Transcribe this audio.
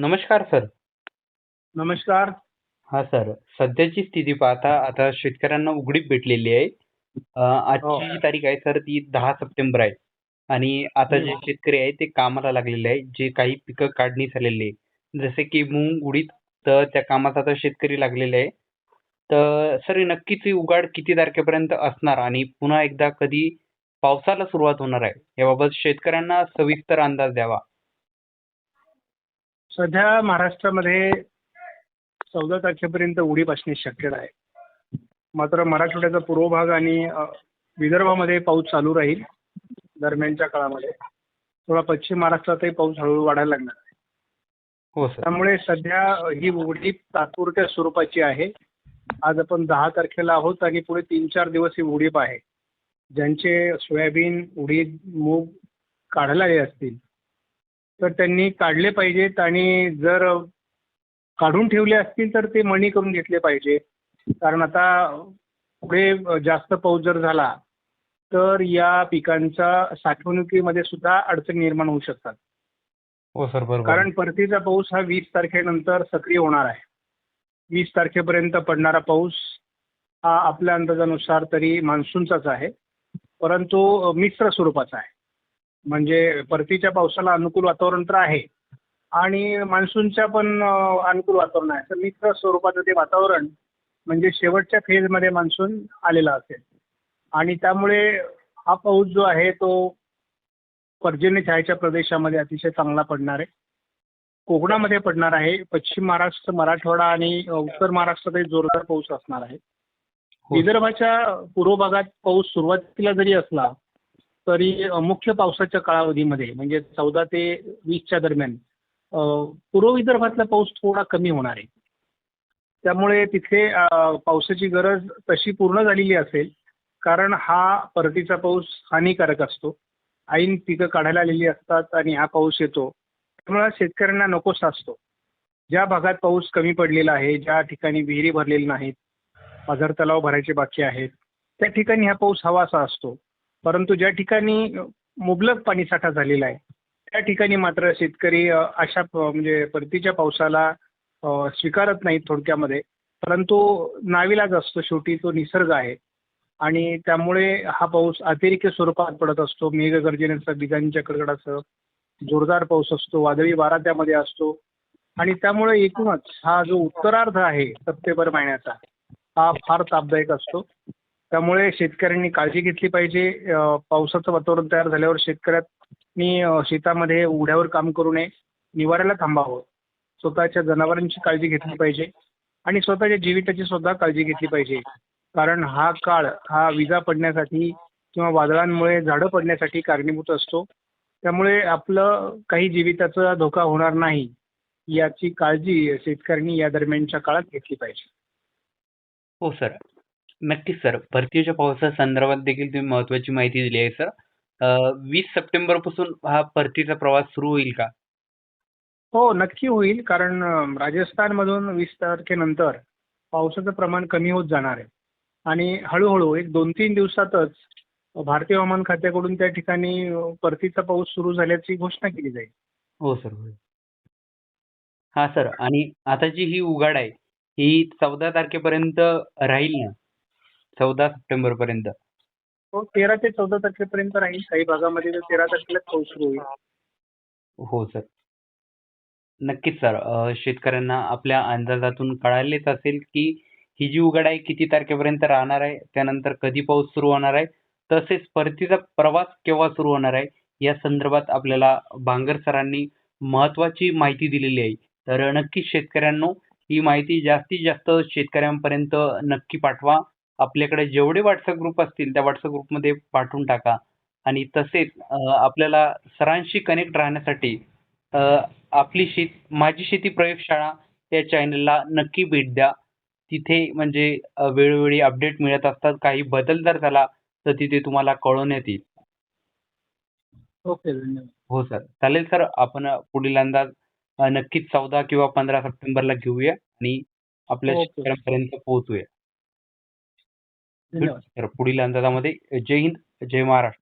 नमस्कार सर. नमस्कार. हां सर. सध्याची स्थिती पाहता आता शेतकऱ्यांना उघडीप भेटलेली आहे. अ, हो. आजची जी तारीख आहे सर ती 10 सप्टेंबर आहे आणि आता जे हं. शेतकरी आहेत ते कामाला लागलेले आहेत. जे काही पिकं काढणी झालेली आहे. जसे की मूग, उडीद तर त्या कामात आता शेतकरी लागलेले आहे. तर सर हे नक्कीच ही उघाड किती तारखेपर्यंत असणार आणि पुन्हा एकदा कधी पावसाला सुरुवात होणार आहे? याबाबत शेतकऱ्यांना सविस्तर अंदाज द्यावा. सध्या महाराष्ट्रामध्ये 14 तारखेपर्यंत उडीप असण्याची शक्यता आहे. मात्र मराठवाड्याचा पूर्व भाग आणि विदर्भामध्ये पाऊस चालू राहील दरम्यानच्या काळामध्ये. थोडा पश्चिम महाराष्ट्रातही पाऊस हळूहळू वाढायला लागणार आहे. हो सर. त्यामुळे सध्या ही उघडीप तात्पुरत्या स्वरूपाची आहे. आज आपण 10 तारखेला आहोत आणि पुढे 3-4 दिवस ही उघडीप आहे. ज्यांचे सोयाबीन, उडीद, मूग काढायला आले असतील, तर त्यांनी काढले पाहिजेत आणि जर काढून ठेवले असतील तर ते मळणी करून घेतले पाहिजे. कारण आता पुढे जास्त पाऊस जर झाला, तर या पिकांच्या साठवणुकीमध्ये सुद्धा अडचणी निर्माण होऊ शकतात. हो सर. बरोबर. कारण परतीचा पाऊस हा 20 तारखेनंतर सक्रिय होणार आहे. 20 तारखेपर्यंत पडणारा पाऊस हा आपल्या अंदाजानुसार तरी मान्सूनचाच आहे. परंतु मिश्र स्वरूपाचा आहे. म्हणजे परतीच्या पावसाला अनुकूल वातावरण तर आहे आणि मान्सूनच्या पण अनुकूल वातावरण आहे. तर मिश्र स्वरूपाचं ते वातावरण म्हणजे शेवटच्या फेजमध्ये मान्सून आलेला असेल आणि त्यामुळे हा पाऊस जो आहे तो पर्जन्य छायेच्या प्रदेशामध्ये अतिशय चांगला पडणार आहे. कोकणामध्ये पडणार आहे. पश्चिम महाराष्ट्र, मराठवाडा आणि उत्तर महाराष्ट्रातही जोरदार पाऊस असणार आहे. हो. विदर्भाच्या पूर्व भागात पाऊस सुरुवातीला जरी असला, तरी मुख्य पावसाच्या कालावधीमध्ये म्हणजे 14 ते वीसच्या दरम्यान पूर्व विदर्भातला पाऊस थोडा कमी होणार आहे. त्यामुळे तिथे पावसाची गरज तशी पूर्ण झालेली असेल. कारण हा परतीचा पाऊस हानिकारक असतो. ऐन पिकं काढायला आलेली असतात आणि हा पाऊस येतो. त्यामुळे शेतकऱ्यांना नकोसा असतो. ज्या भागात पाऊस कमी पडलेला आहे, ज्या ठिकाणी विहिरी भरलेल्या नाहीत, पाझर तलाव भरायचे बाकी आहेत, त्या ठिकाणी हा पाऊस हवासा असतो. परंतु ज्या ठिकाणी मुबलक मुबलक पाणीसाठा झालेला आहे, त्या ठिकाणी मात्र शेतकरी अशा म्हणजे परतीच्या पावसाला स्वीकारत नाहीत थोडक्यामध्ये. परंतु नाईलाज असतो शेवटी तो निसर्ग आहे आणि त्यामुळे हा पाऊस अतिरेकी स्वरूपात पडत असतो. मेघगर्जनेसह, विजांच्या कडकडासह जोरदार पाऊस असतो. वादळी वारा त्यामध्ये असतो आणि त्यामुळे एकूणच हा जो उत्तरार्ध आहे सप्टेंबर महिन्याचा, हा फार तापदायक असतो. त्यामुळे शेतकऱ्यांनी काळजी घेतली पाहिजे. पावसाचं वातावरण तयार झाल्यावर शेतकऱ्यांनी शेतामध्ये उघड्यावर काम करू नये. निवाऱ्याला थांबावं. स्वतःच्या जनावरांची काळजी घेतली पाहिजे आणि स्वतःच्या जीविताची सुद्धा काळजी घेतली पाहिजे. कारण हा काळ हा विजा पडण्यासाठी किंवा वादळांमुळे झाडं पडण्यासाठी कारणीभूत असतो. त्यामुळे आपलं काही जीविताचा धोका होणार नाही, याची काळजी शेतकऱ्यांनी या दरम्यानच्या काळात घेतली पाहिजे. हो सर. नक्कीच सर. परतीच्या पावसासंदर्भात देखील तुम्ही महत्त्वाची माहिती दिली आहे सर. अ, 20 सप्टेंबरपासून हा परतीचा प्रवास सुरू होईल का? हो, नक्की होईल. कारण अ, राजस्थानमधून 20 तारखेनंतर पावसाचं प्रमाण कमी होत जाणार आहे आणि हळू-हळू एक 2-3 दिवसातच भारतीय हवामान खात्याकडून त्या ठिकाणी अ, परतीचा पाऊस सुरू झाल्याची घोषणा केली जाईल. हो सर. होय. हां सर. आणि आताची ही उघाड आहे, ही 14 तारखेपर्यंत राहील ना? 14 सप्टेंबरपर्यंत? हो, 13 ते 14 तारखेपर्यंत राहील. काही भागामध्ये तर 13 तारखेलाच पाऊस सुरू होईल. हो सर. नक्कीच सर. अ, शेतकऱ्यांना आपल्या अंदाजातून कळालेच असेल, की ही जी उघाड आहे किती तारखेपर्यंत राहणार आहे, त्यानंतर कधी पाऊस सुरू होणार आहे, तसेच परतीचा प्रवास केव्हा सुरू होणार आहे, या संदर्भात आपल्याला बांगर सरांनी महत्त्वाची माहिती दिलेली आहे. तर नक्कीच शेतकऱ्यांनो, ही माहिती जास्तीत जास्त शेतकऱ्यांपर्यंत नक्की पाठवा. आपल्याकडे जेवढे WhatsApp ग्रुप असतील, त्या WhatsApp ग्रुपमध्ये पाठवून टाका आणि तसेच आपल्याला सरांशी कनेक्ट राहण्यासाठी आपली शेत माझी शेती प्रयोगशाळा या चॅनलला नक्की भेट द्या. तिथे म्हणजे वेळोवेळी अपडेट मिळत असतात. काही बदल जर झाला, तर तिथे तुम्हाला कळवण्यात येईल. ओके. धन्यवाद. हो सर. चालेल सर. आपण पुढील अंदाज नक्कीच 14 किंवा 15 सप्टेंबरला घेऊया आणि आपल्या. शेतकऱ्यांपर्यंत पोहोचूया. तर पुढील अंदाजामध्ये जय हिंद, जय महाराष्ट्र.